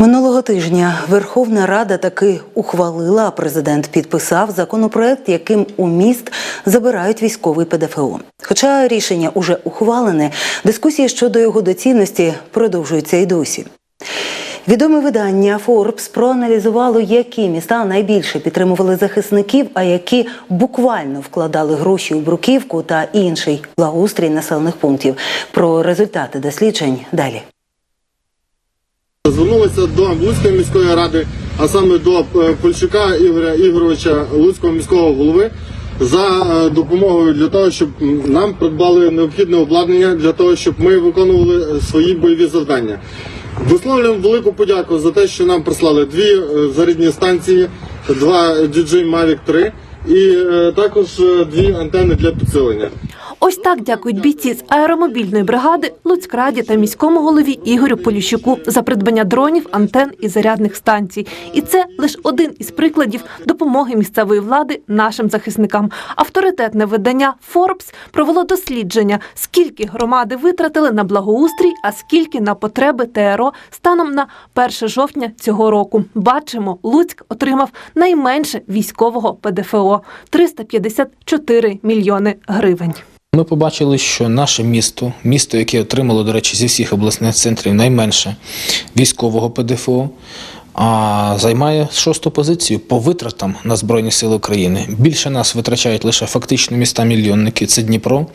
Минулого тижня Верховна Рада таки ухвалила, а президент підписав законопроект, яким у міст забирають військовий ПДФО. Хоча рішення уже ухвалене, дискусії щодо його доцільності продовжуються і досі. Відоме видання Forbes проаналізувало, які міста найбільше підтримували захисників, а які буквально вкладали гроші у бруківку та інший благоустрій населених пунктів. Про результати досліджень далі. Звернулися до Луцької міської ради, а саме до е, Польщука Ігоря Ігоровича, Луцького міського голови, за е, допомогою для того, щоб нам придбали необхідне обладнання для того, щоб ми виконували свої бойові завдання. Висловлюємо велику подяку за те, що нам прислали дві е, зарядні станції, два DJI Mavic 3 і також дві антени для підсилення. Ось так дякують бійці з аеромобільної бригади Луцькраді та міському голові Ігорю Поліщуку за придбання дронів, антен і зарядних станцій. І це лише один із прикладів допомоги місцевої влади нашим захисникам. Авторитетне видання Forbes провело дослідження, скільки громади витратили на благоустрій, а скільки на потреби ТРО станом на 1 жовтня цього року. Бачимо, Луцьк отримав найменше військового ПДФО 354 мільйони гривень. Ми побачили, що наше місто, місто, яке отримало, до речі, зі всіх обласних центрів найменше військового ПДФО, а займає шосту позицію по витратам на Збройні Сили України. Більше нас витрачають лише фактично міста-мільйонники. Це Дніпро,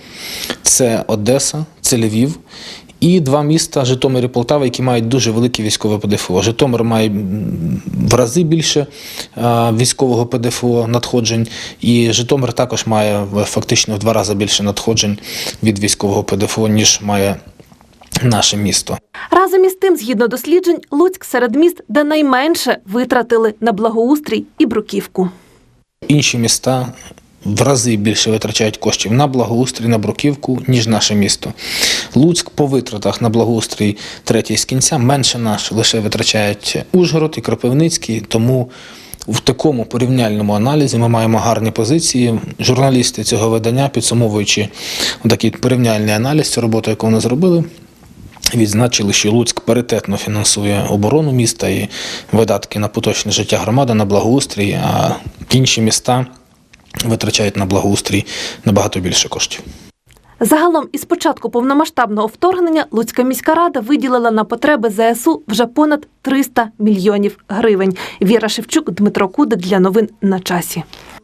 це Одеса, це Львів. І два міста Житомир і Полтава, які мають дуже велике військове ПДФО. Житомир має в рази більше е, військового ПДФО надходжень, і Житомир також має фактично в два рази більше надходжень від військового ПДФО, ніж має наше місто. Разом із тим, згідно досліджень, Луцьк серед міст, де найменше витратили на благоустрій і бруківку. Інші міста в рази більше витрачають коштів на благоустрій, на бруківку, ніж наше місто. Луцьк по витратах на благоустрій третій з кінця менше наш лише витрачають Ужгород і Кропивницький, тому. В такому порівняльному аналізі ми маємо гарні позиції. Журналісти цього видання, підсумовуючи такий порівняльний аналіз, цю роботу, яку вони зробили, відзначили, що Луцьк паритетно фінансує оборону міста і видатки на поточне життя громади, на благоустрій, а інші міста витрачають на благоустрій набагато більше коштів. Загалом, із початку повномасштабного вторгнення Луцька міська рада виділила на потреби ЗСУ вже понад 300 мільйонів гривень. Віра Шевчук, Дмитро Кудик для новин на часі.